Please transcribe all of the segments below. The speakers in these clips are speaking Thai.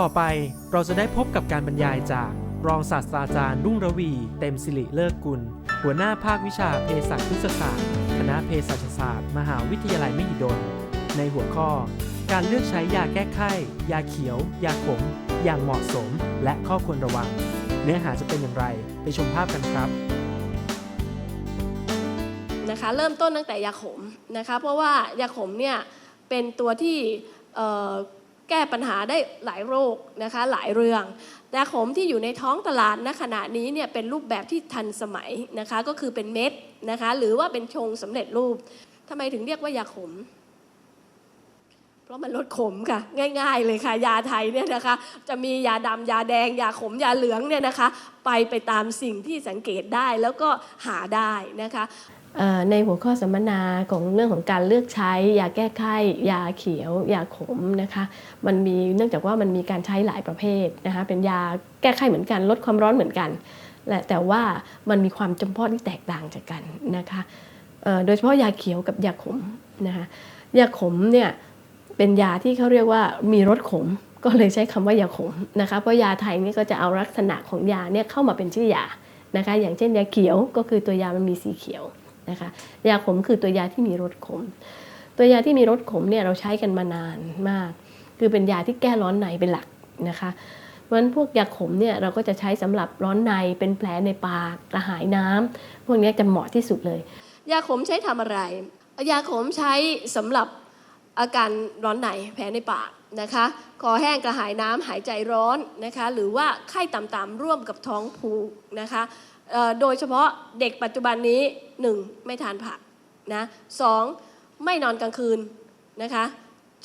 ต่อไปเราจะได้พบกับการบรรยายจากรองศาสตราจารย์รุ่งระวี เต็มสิริเลิกกุล หัวหน้าภาควิชาเภสัชพฤกษศาสตร์ คณะเภสัชศาสตร์ มหาวิทยาลัยมหิดล ในหัวข้อ การเลือกใช้ยาแก้ไข้ ยาเขียว ยาขม อย่างเหมาะสม และข้อควรระวัง เนื้อหาจะเป็นอย่างไร ไปชมภาพกันครับนะคะเริ่มต้นตั้งแต่ยาขมนะคะเพราะว่ายาขมเนี่ยเป็นตัวที่ แก้ปัญหาได้หลายโรคนะคะหลายเรื่องยาขมที่อยู่ในท้องตลาดณขณะนี้เนี่ยเป็นรูปแบบที่ทันสมัยนะคะก็คือเป็นเม็ดนะคะหรือว่าเป็นชงสำเร็จรูปทำไมถึงเรียกว่ายาขม เพราะมันลดขมค่ะ ง่าย ๆ เลยค่ะ ยาไทยเนี่ยนะคะจะมียาดำยาแดง ยาขมยาเหลืองเนี่ยนะคะ ไปไปตามสิ่งที่สังเกตได้แล้วก็หาได้นะคะ ในหัวข้อสัมมนาของเรื่องของการเลือกใช้ยาแก้ไข้ยาเขียวยาขมนะคะมันมีเนื่องจากว่ามันมีการใช้หลายประเภทนะคะเป็นยาแก้ไข้เหมือนกัน ลดความร้อนเหมือนกันและแต่ว่ามันมีความจำเพาะที่แตกต่างจากกันนะคะโดยเฉพาะยาเขียวกับยาขมนะคะยาขมเนี่ยเป็นยาที่เขาเรียกว่ามีรสขมก็เลยใช้คำว่ายาขมนะคะเพราะยาไทยนี่ก็จะเอาลักษณะของยาเนี่ยเข้ามาเป็นชื่อยานะคะอย่างเช่นยาเขียวก็คือตัวยามันมีสีเขียว นะคะยาขมคือตัวยาที่มีรสขม ตัวยาที่มีรสขมเนี่ยเราใช้กันมานานมาก คือเป็นยาที่แก้ร้อนในเป็นหลักนะคะเพราะฉะนั้นพวกยาขมเนี่ยเราก็จะใช้สำหรับร้อนในเป็นแผลในปากกระหายน้ำพวกนี้จะเหมาะที่สุดเลย ยาขมใช้ทำอะไร ยาขมใช้สำหรับอาการร้อนในแผลในปากนะคะคอแห้งกระหายน้ำหายใจร้อนนะคะหรือว่าไข้ต่ำๆร่วมกับท้องผูกนะคะ โดยเฉพาะเด็กปัจจุบันนี้ 1. ไม่ทานผักนะสองไม่นอนกลางคืนนะคะ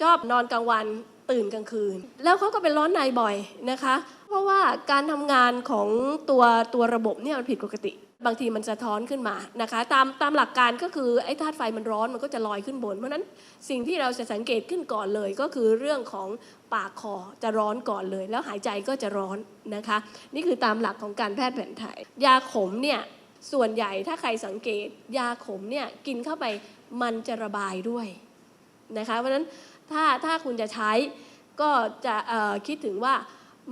ชอบนอนกลางวันตื่นกลางคืน แล้วเขาก็เป็นร้อนในบ่อยนะคะ เพราะว่าการทำงานของตัวตัวระบบเนี่ยมันผิดปกติ บางทีมันสะท้อนขึ้นมานะคะตามตามหลักการก็คือไอ้ธาตุไฟมันร้อนมันก็จะลอยขึ้นบน เพราะนั้นสิ่งที่เราจะสังเกตขึ้นก่อนเลย ก็คือเรื่องของปากคอจะร้อนก่อนเลย แล้วหายใจก็จะร้อนนะคะ นี่คือตามหลักของการแพทย์แผนไทย ยาขมเนี่ยส่วนใหญ่ถ้าใครสังเกต ยาขมเนี่ยกินเข้าไปมันจะระบายด้วยนะคะเพราะฉะนั้นถ้าถ้าคุณจะใช้ก็จะคิดถึงว่า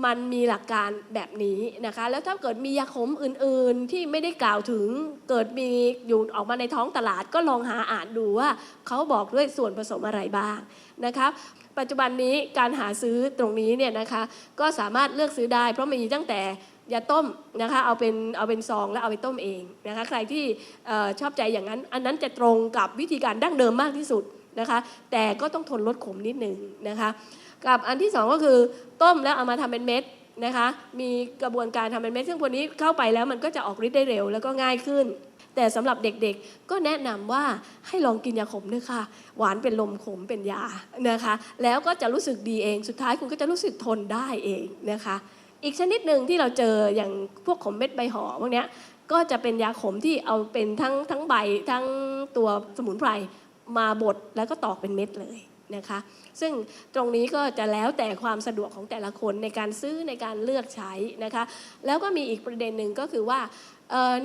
มันมีหลักการแบบนี้นะคะ แล้วถ้าเกิดมียาขมอื่นๆที่ไม่ได้กล่าวถึงเกิดมีอยู่ออกมาในท้องตลาดก็ลองหาอ่านดูว่าเขาบอกด้วยส่วนผสมอะไรบ้างนะคะปัจจุบันนี้การหาซื้อตรงนี้เนี่ยนะคะก็สามารถเลือกซื้อได้ เพราะมีตั้งแต่ยาต้มนะคะเอาเป็นเอาเป็นซองแล้วเอาไปต้มเองนะคะใครที่ออชอบใจอย่างนั้น อันนั้นจะตรงกับวิธีการดั้งเดิมมากที่สุดนะคะแต่ก็ต้องทนลดขมนิดหนึ่งนะคะ กับอันที่สองก็คือต้มแล้วเอามาทำเป็นเม็ดนะคะ มีกระบวนการทำเป็นเม็ด ซึ่งพวกนี้เข้าไปแล้วมันก็จะออกฤทธิ์ได้เร็วแล้วก็ง่ายขึ้น แต่สำหรับเด็กๆ ก็แนะนำว่าให้ลองกินยาขมด้วยค่ะ หวานเป็นลมขมเป็นยานะคะ แล้วก็จะรู้สึกดีเอง สุดท้ายคุณก็จะรู้สึกทนได้เองนะคะ อีกชนิดหนึ่งที่เราเจออย่างพวกขมเม็ดใบห่อพวกนี้ก็จะเป็นยาขมที่เอาเป็นทั้งทั้งใบทั้งตัวสมุนไพรมาบดแล้วก็ตอกเป็นเม็ดเลย นะคะ ซึ่งตรงนี้ก็จะแล้วแต่ความสะดวกของแต่ละคนในการซื้อในการเลือกใช้นะคะ แล้วก็มีอีกประเด็นหนึ่งก็คือว่า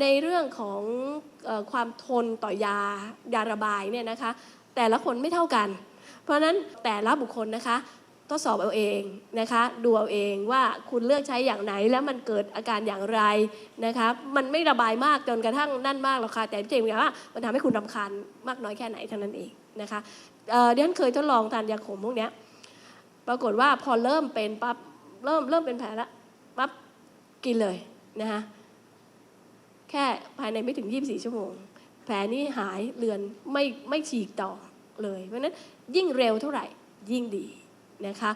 ในเรื่องของอความทนต่อยายาระบายเนี่ยนะคะ แต่ละคนไม่เท่ากัน เพราะนั้นแต่ละบุคคลนะคะทดสอบเอาเองนะคะดูเอาเองว่าคุณเลือกใช้อย่างไหนแล้วมันเกิดอาการอย่างไรนะคะมันไม่ระบายมากจนกระทั่งนั่นมากหรอกค่ะแต่จริงๆว่ามันทำให้คุณรำคาญมากน้อยแค่ไหนเท่านั้นเองนะคะ เดียนเคยทดลองทานยาขมพวกเนี้ย ปรากฏว่าพอเริ่มเป็นปั๊บเริ่มเริ่มเป็นแผลละปั๊บกินเลยนะคะแค่ภายในไม่ถึง 24 ชั่วโมง แผลนี้หายเลือนไม่ไม่ฉีกต่อเลย เพราะฉะนั้นยิ่งเร็วเท่าไหร่ยิ่งดีนะคะ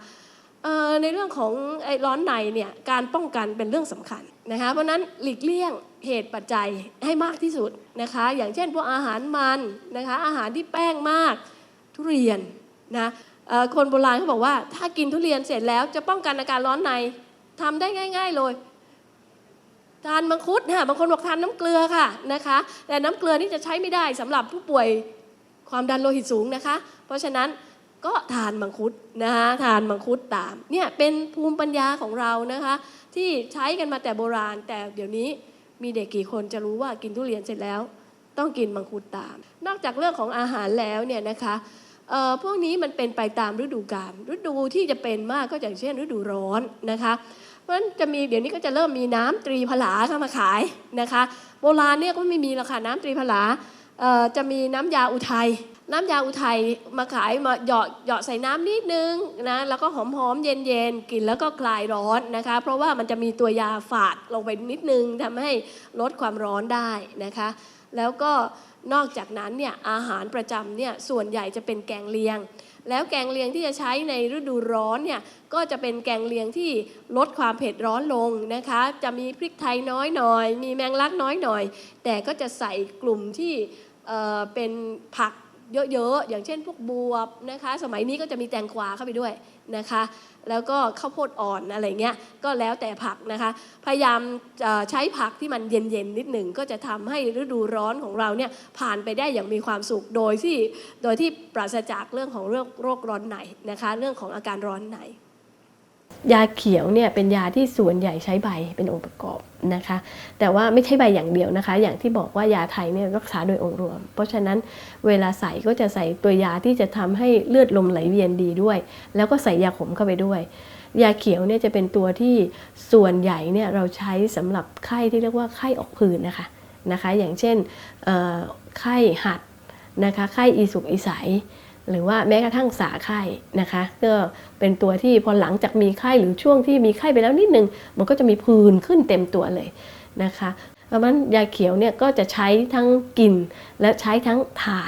ในเรื่องของไอ้ร้อนในเนี่ยการป้องกันเป็นเรื่องสำคัญนะคะเพราะนั้นหลีกเลี่ยงเหตุปัจจัยให้มากที่สุดนะคะอย่างเช่นพวกอาหารมันนะคะอาหารที่แป้งมาก ทุเรียนนะคนโบราณเขาบอกว่า ถ้ากินทุเรียนเสร็จแล้วจะป้องกันอาการร้อนในทำได้ง่าย ๆเลยทานมังคุดค่ะบางคนบอกทานน้ำเกลือค่ะนะคะ แต่น้ำเกลือนี่จะใช้ไม่ได้สำหรับผู้ป่วยความดันโลหิตสูงนะคะ เพราะฉะนั้นก็ทานมังคุดนะคะทานมังคุดตามเนี่ยเป็นภูมิปัญญาของเรานะคะ ที่ใช้กันมาแต่โบราณ แต่เดี๋ยวนี้มีเด็กกี่คนจะรู้ว่ากินทุเรียนเสร็จแล้ว ต้องกินมังคุดตาม นอกจากเรื่องของอาหารแล้วเนี่ยนะคะพวกนี้มันเป็นไปตามฤดูกาลฤดูที่จะเป็นมากก็อย่างเช่น ฤดูร้อนนะคะเพราะฉะนั้นจะมีเดี๋ยวนี้ก็จะเริ่มมีน้ำตรีผลาเข้ามาขายนะคะ โบราณเนี่ยก็ไม่มีรอกค่ะน้ำตรีผลาจะมีน้ำยาอุทัยน้ำยาอุทัยมาขายมาเหยาะเหยาะใส่น้ำนิดนึงนะแล้วก็หอมหอมๆเย็นเย็นๆกินแล้วก็คลายร้อนนะคะ เพราะว่ามันจะมีตัวยาฝาดลงไปนิดนึงทำให้ลดความร้อนได้นะคะ แล้วก็นอกจากนั้นเนี่ยอาหารประจำเนี่ยส่วนใหญ่จะเป็นแกงเลียง แล้วแกงเลียงที่จะใช้ในฤดูร้อนเนี่ยก็จะเป็นแกงเลียงที่ลดความเผ็ดร้อนลงนะคะ จะมีพริกไทยน้อยหน่อย มีแมงลักน้อยหน่อย แต่ก็จะใส่กลุ่มที่เเป็นผัก เยอะๆ อย่างเช่นพวกบวบนะคะ สมัยนี้ก็จะมีแตงกวาเข้าไปด้วยนะคะ แล้วก็ข้าวโพดอ่อนอะไรเงี้ย ก็แล้วแต่ผักนะคะ พยายามใช้ผักที่มันเย็นๆ นิดหนึ่งก็จะทำให้ฤดูร้อนของเราเนี่ยผ่านไปได้อย่างมีความสุข โดยที่โดยที่ปราศจากเรื่องของเรื่องโรคร้อนไหนนะคะ เรื่องของอาการร้อนไหน ยาเขียวเนี่ยเป็นยาที่ส่วนใหญ่ใช้ใบเป็นองค์ประกอบนะคะ แต่ว่าไม่ใช่ใบอย่างเดียวนะคะ อย่างที่บอกว่ายาไทยเนี่ยรักษาโดยองค์รวม เพราะฉะนั้นเวลาใส่ก็จะใส่ตัวยาที่จะทำให้เลือดลมไหลเวียนดีด้วย แล้วก็ใส่ยาขมเข้าไปด้วย ยาเขียวเนี่ยจะเป็นตัวที่ส่วนใหญ่เนี่ยเราใช้สำหรับไข้ที่เรียกว่าไข้ออกผื่นนะคะนะคะ อย่างเช่นไข้หัดนะคะไข้อีสุกอีใส หรือว่าแม้กระทั่งสาไข้นะคะ ก็เป็นตัวที่พอหลังจากมีไข้หรือช่วงที่มีไข้ไปแล้วนิดนึง มันก็จะมีผื่นขึ้นเต็มตัวเลยนะคะเพราะฉะนั้นยาเขียวเนี่ยก็จะใช้ทั้งกินและใช้ทั้งทา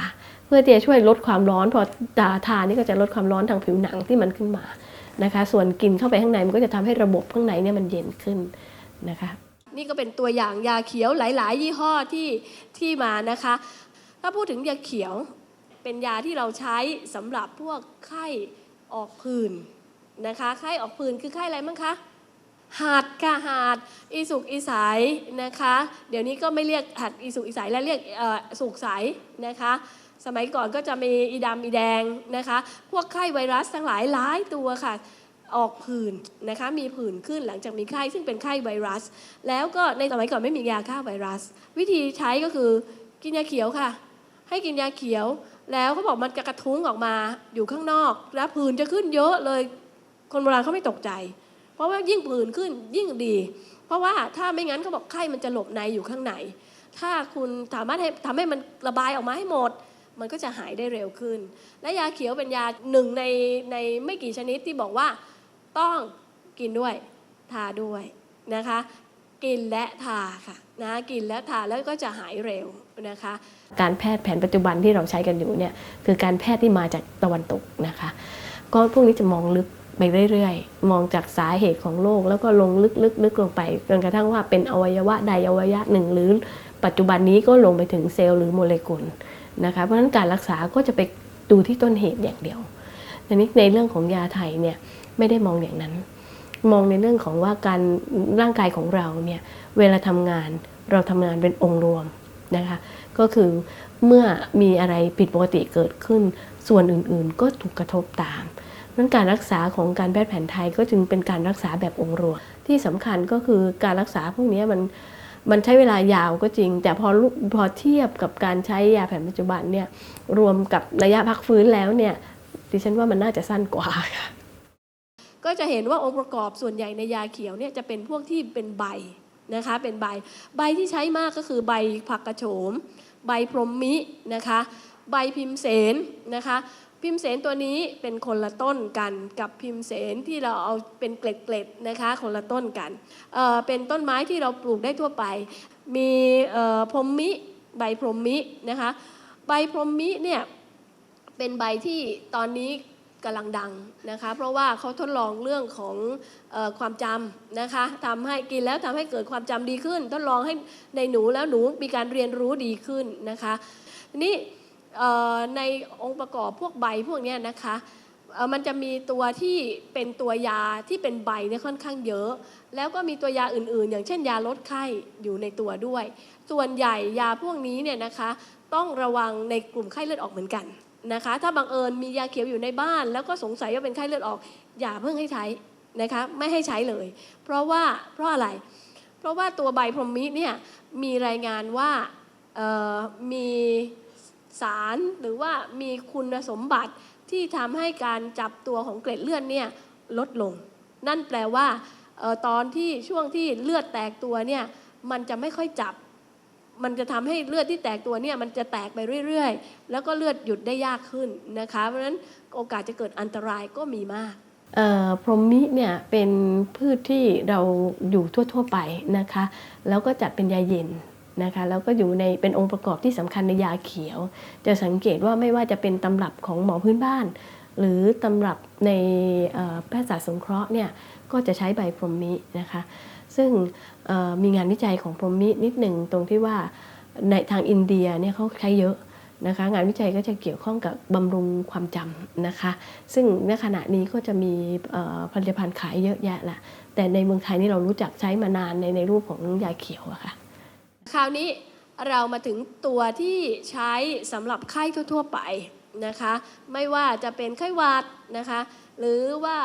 เพื่อที่จะช่วยลดความร้อน พอตาทานี่ก็จะลดความร้อนทางผิวหนังที่มันขึ้นมานะคะ ส่วนกินเข้าไปข้างในมันก็จะทำให้ระบบข้างในเนี่ยมันเย็นขึ้นนะคะ นี่ก็เป็นตัวอย่างยาเขียวหลาย ๆ ยี่ห้อที่ที่มานะคะ ถ้าพูดถึงยาเขียว เป็นยาที่เราใช้สำหรับพวกไข้ออกผื่นนะคะไข้ออกผื่นคือไข้อะไรมั้งคะหัดค่ะหัดอีสุกอีใสนะคะ เดี๋ยวนี้ก็ไม่เรียกหัดอีสุกอีใสแล้วเรียกสุกใสนะคะ สมัยก่อนก็จะมีอีดำอีแดงนะคะ พวกไข้ไวรัสทั้งหลายหลายตัวค่ะออกผื่นนะคะมีผื่นขึ้นหลังจากมีไข้ซึ่งเป็นไข้ไวรัส แล้วก็ในสมัยก่อนไม่มียาฆ่าไวรัส วิธีใช้ก็คือกินยาเขียวค่ะ ให้กินยาเขียว แล้วเขาบอกมันจะกระทุ้งออกมาอยู่ข้างนอก แล้วผื่นจะขึ้นเยอะเลย คนโบราณเขาไม่ตกใจ เพราะว่ายิ่งผื่นขึ้นยิ่งดี เพราะว่าถ้าไม่งั้นเขาบอกไข้มันจะหลบในอยู่ข้างในถ้าคุณสามารถให้ทำให้มันระบายออกมาให้หมด มันก็จะหายได้เร็วขึ้น และยาเขียวเป็นยาหนึ่งในในไม่กี่ชนิดที่บอกว่าต้องกินด้วยทาด้วยนะคะ กินและทาค่ะนะกินและทาแล้วก็จะหายเร็วนะคะการแพทย์แผนปัจจุบันที่เราใช้กันอยู่เนี่ยคือการแพทย์ที่มาจากตะวันตกนะคะ ก็พวกนี้จะมองลึกไปเรื่อยๆ มองจากสาเหตุของโรคแล้วก็ลงลึกๆลึกลงไปจนกระทั่งว่าเป็นอวัยวะใดอวัยวะหนึ่ง หรือปัจจุบันนี้ก็ลงไปถึงเซลล์หรือโมเลกุลนะคะเพราะฉะนั้นการรักษาก็จะไปดูที่ต้นเหตุอย่างเดียวทีนี้ในเรื่องของยาไทยเนี่ยไม่ได้มองอย่างนั้น มองในเรื่องของว่าการร่างกายของเราเนี่ยเวลาทำงานเราทำงานเป็นองค์รวมนะคะก็คือเมื่อมีอะไรผิดปกติเกิดขึ้น ส่วนอื่นๆ ก็ถูกกระทบตามนั้นการรักษาของการแพทย์แผนไทยก็จึงเป็นการรักษาแบบองค์รวม ที่สำคัญก็คือการรักษาพวกนี้มันมันใช้เวลายาวก็จริง แต่พอพอเทียบกับการใช้ยาแผนปัจจุบันเนี่ยรวมกับระยะพักฟื้นแล้วเนี่ยดิฉันว่ามันน่าจะสั้นกว่าค่ะ ก็จะเห็นว่าองค์ประกอบส่วนใหญ่ในยาเขียวเนี่ยจะเป็นพวกที่เป็นใบนะคะเป็นใบใบที่ใช้มากก็คือใบผักกระโฉม ใบพรหมมินะคะใบพิมเสนนะคะพิมเสนตัวนี้เป็นคนละต้นกันกับพิมเสนที่เราเอาเป็นเกล็ดๆนะคะคนละต้นกันเเป็นต้นไม้ที่เราปลูกได้ทั่วไป มีพรหมมิใบพรหมมินะคะใบพรหมมิเนี่ยเป็นใบที่ตอนนี้ กำลังดังนะคะ เพราะว่าเขาทดลองเรื่องของออความจำนะคะทำให้กินแล้วทำให้เกิดความจำดีขึ้น ทดลองให้ในหนูแล้วหนูมีการเรียนรู้ดีขึ้นนะคะทีนี้ในองค์ประกอบพวกใบพวกนี้นะคะมันจะมีตัวที่เป็นตัวยาที่เป็นใบเนี่ยค่อนข้างเยอะ แล้วก็มีตัวยาอื่นๆ อย่างเช่นยาลดไข้อยู่ในตัวด้วย ส่วนใหญ่ยาพวกนี้เนี่ยนะคะ ต้องระวังในกลุ่มไข้เลือดออกเหมือนกัน นะคะ ถ้าบังเอิญมียาเขียวอยู่ในบ้าน แล้วก็สงสัยว่าเป็นไข้เลือดออก อย่าเพิ่งให้ใช้นะคะไม่ให้ใช้เลย เพราะว่าเพราะอะไร เพราะว่าตัวใบพรหมมิเนี่ยมีรายงานว่ามีสารหรือว่ามีคุณสมบัติที่ทำให้การจับตัวของเกล็ดเลือดเนี่ยลดลง นั่นแปลว่าออตอนที่ช่วงที่เลือดแตกตัวเนี่ยมันจะไม่ค่อยจับ มันจะทำให้เลือดที่แตกตัวเนี่ยมันจะแตกไปเรื่อยๆ แล้วก็เลือดหยุดได้ยากขึ้นนะคะ เพราะฉะนั้นโอกาสจะเกิดอันตรายก็มีมากพรหมิเนี่ยเป็นพืชที่เราอยู่ทั่วๆไปนะคะ แล้วก็จัดเป็นยาเย็นนะคะแล้วก็อยู่ในเป็นองค์ประกอบที่สำคัญในยาเขียว จะสังเกตว่าไม่ว่าจะเป็นตำรับของหมอพื้นบ้าน หรือตำรับในแพทยศาสตร์สงเคราะห์เนี่ยก็จะใช้ใบพรหมินะคะ ซึ่งมีงานวิจัยของพรหมินิดหนึ่งตรงที่ว่าในทางอินเดียเนี่ยเขาใช้เยอะนะคะงานวิจัยก็จะเกี่ยวข้องกับบำรุงความจำนะคะ ซึ่งณขณะนี้ก็จะมีผลิตภัณฑ์ขายเยอะแยะละแต่ในเมืองไทยนี่เรารู้จักใช้มานานในในรูปของยาเขียวอะค่ะคราวนี้เรามาถึงตัวที่ใช้สำหรับไข้ทั่ว ๆ ไปนะคะ ไม่ว่าจะเป็นไข้หวัดนะคะ หรือว่า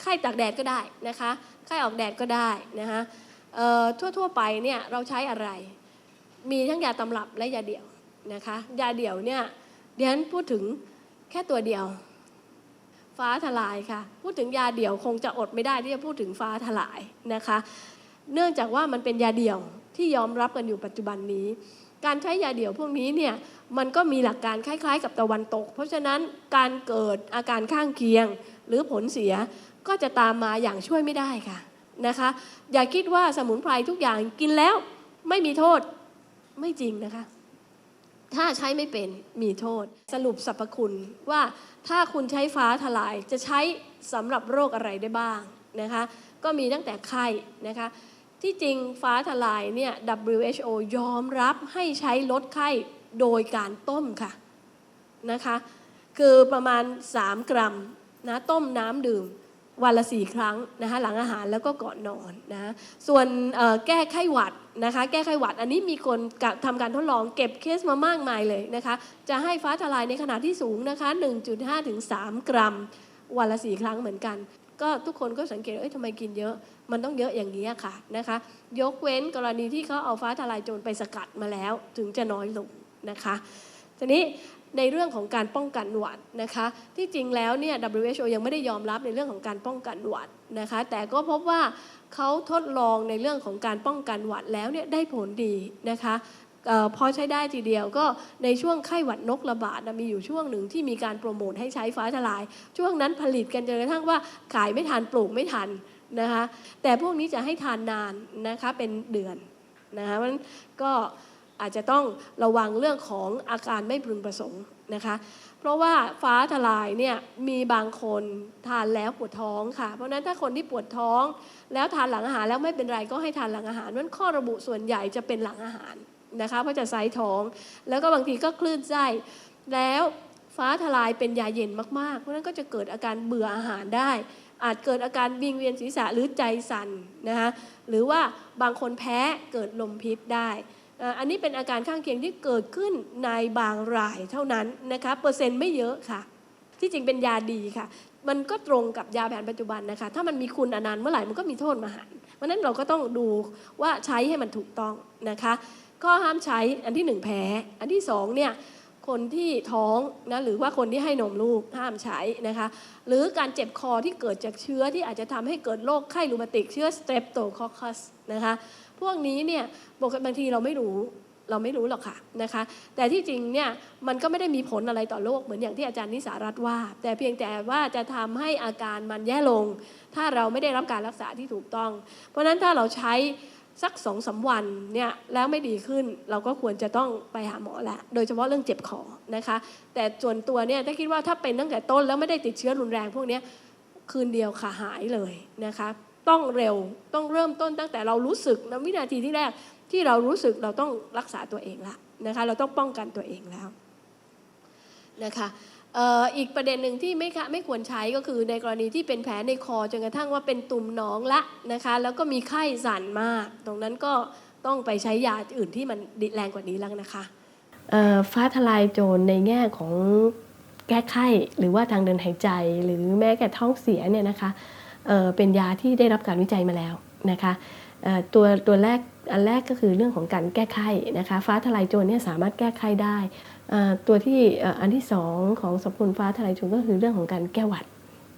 ไข้ตากแดดก็ได้นะคะ ไข้ออกแดดก็ได้นะคะเอ่อทั่วๆไปเนี่ยเราใช้อะไร มีทั้งยาตำรับและยาเดี่ยวนะคะยาเดี่ยวเนี่ยเดี๋ยวฉันพูดถึงแค่ตัวเดียว ฟ้าทลายค่ะ พูดถึงยาเดี่ยวคงจะอดไม่ได้ที่จะพูดถึงฟ้าทลายนะคะ เนื่องจากว่ามันเป็นยาเดี่ยวที่ยอมรับกันอยู่ปัจจุบันนี้ การใช้ยาเดี่ยวพวกนี้เนี่ยมันก็มีหลักการคล้าย ๆ กับตะวันตก เพราะฉะนั้นการเกิดอาการข้างเคียง หรือผลเสียก็จะตามมาอย่างช่วยไม่ได้ค่ะนะคะ อย่าคิดว่าสมุนไพรทุกอย่างกินแล้วไม่มีโทษไม่จริงนะคะ ถ้าใช้ไม่เป็นมีโทษ สรุปสรรพคุณว่าถ้าคุณใช้ฟ้าทลายจะใช้สำหรับโรคอะไรได้บ้างนะคะ ก็มีตั้งแต่ไข้นะคะที่จริงฟ้าทลายเนี่ย WHO ยอมรับให้ใช้ลดไข้โดยการต้มค่ะนะคะ คือประมาณ 3 กรัม นะต้มน้ำดื่มวันละสี่ครั้งนะคะหลังอาหารแล้วก็ก่อนนอนนะส่วนแก้ไข้หวัดนะคะ แก้ไข้หวัดอันนี้มีคนกะทำการทดลองเก็บเคสมามากมายเลยนะคะ จะให้ฟ้าทลายในขนาดที่สูงนะคะ 1.5 ถึง 3 กรัม วันละสี่ครั้งเหมือนกัน ก็ทุกคนก็สังเกตว่าเอ้ยทำไมกินเยอะมันต้องเยอะอย่างนี้ค่ะนะคะ ยกเว้นกรณีที่เขาเอาฟ้าทลายโจรไปสกัดมาแล้ว ถึงจะน้อยลงนะคะทีนี้ ในเรื่องของการป้องกันหวัดนะคะ ที่จริงแล้วเนี่ย WHO ยังไม่ได้ยอมรับในเรื่องของการป้องกันหวัดนะคะ แต่ก็พบว่าเขาทดลองในเรื่องของการป้องกันหวัดแล้วเนี่ยได้ผลดีนะคะออพอใช้ได้ทีเดียวก็ในช่วงไข้หวัดนกระบาดนะมีอยู่ช่วงหนึ่งที่มีการโปรโมทให้ใช้ฟ้าทลาย ช่วงนั้นผลิตกันจนกระทั่งว่าขายไม่ทันปลูกไม่ทันนะคะ แต่พวกนี้จะให้ทานนานนะคะเป็นเดือนนะคะเพราะฉะนั้นก็ อาจจะต้องระวังเรื่องของอาการไม่พึงประสงค์นะคะ เพราะว่าฟ้าทลายเนี่ยมีบางคนทานแล้วปวดท้องค่ะ เพราะฉะนั้นถ้าคนที่ปวดท้อง แล้วทานหลังอาหารแล้วไม่เป็นไรก็ให้ทานหลังอาหารนั้นข้อระบุส่วนใหญ่จะเป็นหลังอาหารนะคะเพราะจะไซท้อง แล้วก็บางทีก็คลื่นไส้แล้วฟ้าทลายเป็นยาเย็นมากๆ เพราะฉะนั้นก็จะเกิดอาการเบื่ออาหารได้ อาจเกิดอาการวิงเวียนศีรษะหรือใจสั่นนะคะหรือว่าบางคนแพ้เกิดลมพิษได้ อันนี้เป็นอาการข้างเคียงที่เกิดขึ้นในบางรายเท่านั้นนะคะเปอร์เซ็นต์ไม่เยอะค่ะ ที่จริงเป็นยาดีค่ะ มันก็ตรงกับยาแผนปัจจุบันนะคะ ถ้ามันมีคุณอนันต์เมื่อไหร่มันก็มีโทษมหันเพราะนั้นเราก็ต้องดูว่าใช้ให้มันถูกต้องนะคะ ข้อห้ามใช้อันที่หนึ่งแพ้ อันที่สองเนี่ยคนที่ท้องนะหรือว่าคนที่ให้นมลูกห้ามใช้นะคะ หรือการเจ็บคอที่เกิดจากเชื้อที่อาจจะทำให้เกิดโรคไข้รูมาติกเชื้อสเตปโตคอคัสนะคะ วกนี้เนี่ยปกติบางทีเราไม่รู้เราไม่รู้หรอกค่ะนะคะ แต่ที่จริงเนี่ยมันก็ไม่ได้มีผลอะไรต่อโรคเหมือนอย่างที่อาจารย์นิสารัตว่า แต่เพียงแต่ว่าจะทำให้อาการมันแย่ลง ถ้าเราไม่ได้รับการรักษาที่ถูกต้อง เพราะฉะนั้นถ้าเราใช้สักสองสาวันเนี่ยแล้วไม่ดีขึ้นเราก็ควรจะต้องไปหาหมอละโดยเฉพาะเรื่องเจ็บคอนะคะ แต่ส่วนตัวเนี่ยถ้าคิดว่าถ้าเป็นตั้งแต่ต้นแล้วไม่ได้ติดเชื้อรุนแรงพวกนี้คืนเดียวค่ะหายเลยนะคะ ต้องเร็วต้องเริ่มต้นตั้งแต่เรารู้สึกนะวินาทีที่แรกที่เรารู้สึกเราต้องรักษาตัวเองละนะคะเราต้องป้องกันตัวเองแล้วนะคะอีกประเด็นหนึ่งที่ไม่ค่ะไม่ควรใช้ก็คือในกรณีที่เป็นแผลในคอจนกระทั่งว่าเป็นตุ่มหนองละนะคะแล้วก็มีไข้สั่นมาก ตรงนั้นก็ต้องไปใช้ยาอื่นที่มันแรงกว่านี้แล้วนะคะฟ้าทลายโจรในแง่ของแก้ไข้หรือว่าทางเดินหายใจ หรือแม้แต่ท้องเสียเนี่ยนะคะ เป็นยาที่ได้รับการวิจัยมาแล้วนะคะตัวตัวแรกอันแรกก็คือเรื่องของการแก้ไข้นะคะฟ้าทลายโจรเนี่ยสามารถแก้ไข้ได้ ตัวที่อันที่สองของสรรพคุณฟ้าทลายโจรก็คือเรื่องของการแก้หวัด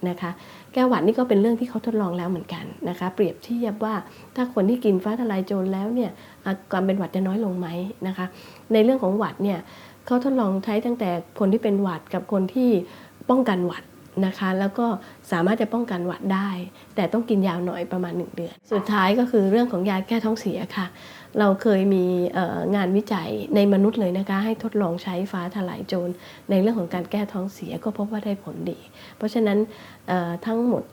นะคะแก้หวัดนี่ก็เป็นเรื่องที่เขาทดลองแล้วเหมือนกันนะคะเปรียบเทียบว่าถ้าคนที่กินฟ้าทลายโจรแล้วเนี่ยอาการเป็นหวัดจะน้อยลงไหมนะคะในเรื่องของหวัดเนี่ยเขาทดลองใช้ตั้งแต่คนที่เป็นหวัดกับคนที่ป้องกันหวัด นะคะ แล้วก็สามารถจะป้องกันหวัดได้ แต่ต้องกินยาวหน่อยประมาณ 1 เดือน สุดท้ายก็คือเรื่องของยาแก้ท้องเสียค่ะ เราเคยมีงานวิจัยในมนุษย์เลยนะคะ ให้ทดลองใช้ฟ้าทลายโจรในเรื่องของการแก้ท้องเสียก็พบว่าได้ผลดี เพราะฉะนั้นทั้งหมด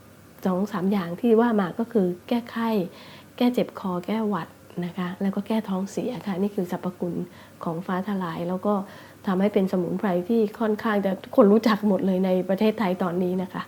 สองสามอย่างที่ว่ามาก็คือแก้ไข้ แก้เจ็บคอ แก้หวัดนะคะ แล้วก็แก้ท้องเสียค่ะ นี่คือสรรพคุณของฟ้าทลายแล้วก็ ทำให้เป็นสมุนไพรที่ค่อนข้างจะคนรู้จักหมดเลยในประเทศไทยตอนนี้นะคะ